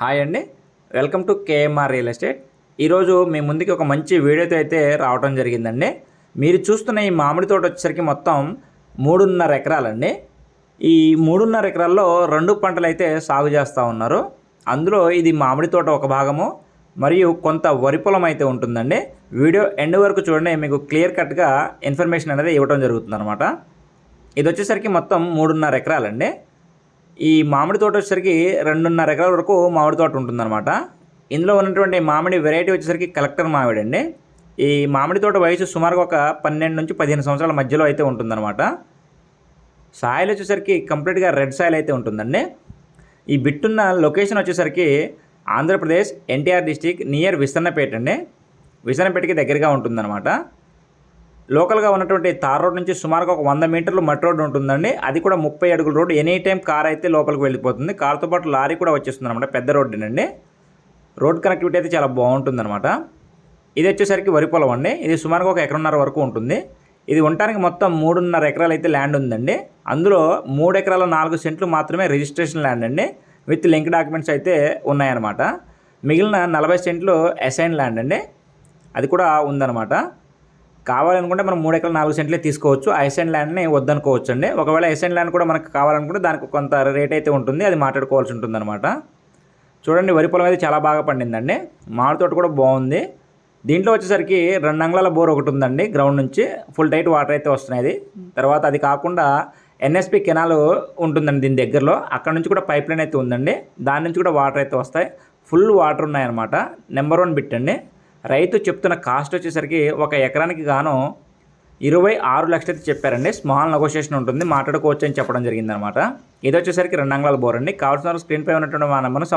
Hi అండి. Welcome to KMR real estate. ఈరోజు మీ ముందుకి ఒక మంచి వీడియోతో అయితే రావడం జరిగిందండి. మీరు చూస్తున్న ఈ మామిడి తోట వచ్చేసరికి మొత్తం మూడున్నర ఎకరాలండి. ఈ మూడున్నర ఎకరాల్లో రెండు పంటలు అయితే సాగు చేస్తూ ఉన్నారు. అందులో ఇది మామిడి తోట ఒక భాగము మరియు కొంత వరి పొలం అయితే ఉంటుందండి. వీడియో ఎండ్ వరకు చూడండి మీకు క్లియర్ కట్గా ఇన్ఫర్మేషన్ అనేది ఇవ్వడం జరుగుతుంది ఇది వచ్చేసరికి మొత్తం మూడున్నర ఎకరాలండి. ఈ మామిడి తోట వచ్చేసరికి రెండున్నర ఎకరాల వరకు మామిడి తోట ఉంటుందన్నమాట. ఇందులో ఉన్నటువంటి మామిడి వెరైటీ వచ్చేసరికి కలెక్టర్ మామిడి అండి ఈ మామిడి తోట వయసు సుమారుగా ఒక పన్నెండు నుంచి పదిహేను సంవత్సరాల మధ్యలో అయితే ఉంటుందన్నమాట. సాయిల్ వచ్చేసరికి కంప్లీట్గా రెడ్ సాయిల్ అయితే ఉంటుందండి. ఈ బిట్టున్న లొకేషన్ వచ్చేసరికి Andhra Pradesh NTR district near Visannapeta అండి. విసన్నపేటకి దగ్గరగా ఉంటుందన్నమాట. లోకల్గా ఉన్నటువంటి తార్ రోడ్ నుంచి సుమారుగా ఒక వంద మీటర్లు మట్టి రోడ్డు ఉంటుందండి. అది కూడా ముప్పై అడుగుల రోడ్డు ఎనీ టైం కార్ అయితే లోపలికి వెళ్ళిపోతుంది. కార్తో పాటు లారీ కూడా వచ్చేస్తుంది అనమాట పెద్ద రోడ్డునండి. రోడ్ కనెక్టివిటీ అయితే చాలా బాగుంటుందన్నమాట. ఇది వచ్చేసరికి వరి పొలం అండి. ఇది సుమారుగా ఒక ఎకరన్నర వరకు ఉంటుంది. ఇది ఉండటానికి మొత్తం మూడున్నర ఎకరాలు అయితే ల్యాండ్ ఉందండి. అందులో మూడు ఎకరాల నాలుగు సెంట్లు మాత్రమే రిజిస్ట్రేషన్ ల్యాండ్ అండి. విత్ లింక్ డాక్యుమెంట్స్ అయితే ఉన్నాయన్నమాట. మిగిలిన నలభై సెంట్లు అసైన్ ల్యాండ్ అండి. అది కూడా ఉందన్నమాట. కావాలనుకుంటే మనం మూడు ఎకరాలు నాలుగు సెంట్లే తీసుకోవచ్చు. ఐసెండ్ ల్యాండ్ని వద్దనుకోవచ్చు అండి ఒకవేళ ఐసెండ్ ల్యాండ్ కూడా మనకు కావాలనుకుంటే దానికి కొంత రేట్ అయితే ఉంటుంది. అది మాట్లాడుకోవాల్సి ఉంటుందన్నమాట. చూడండి వరి పొలం అయితే చాలా బాగా పండిందండి. మామిడి తోట కూడా బాగుంది. దీంట్లో వచ్చేసరికి రెండు అంగుళాల బోర్ ఒకటి ఉందండి గ్రౌండ్ నుంచి. ఫుల్ టైట్ వాటర్ అయితే వస్తున్నాయి అది. తర్వాత అది కాకుండా ఎన్ఎస్పి కెనాల్ ఉంటుందండి దీని దగ్గరలో. అక్కడ నుంచి కూడా పైప్ లైన్ అయితే ఉందండి. దాని నుంచి కూడా వాటర్ అయితే వస్తాయి. ఫుల్ వాటర్ ఉన్నాయన్నమాట. నెంబర్ వన్ బిట్ అండి. రైతు చెప్తున్న కాస్ట్ వచ్చేసరికి ఒక ఎకరానికి గాను ఇరవై ఆరు లక్షలు అయితే చెప్పారండి. స్మాల్ నెగోషియేషన్ ఉంటుంది. మాట్లాడుకోవచ్చు అని చెప్పడం జరిగిందనమాట ఇది వచ్చేసరికి రెండు అంగళాల బోర్ అండి. కావాల్సిన స్క్రీన్ పై ఉన్నటువంటి మా నెంబర్ను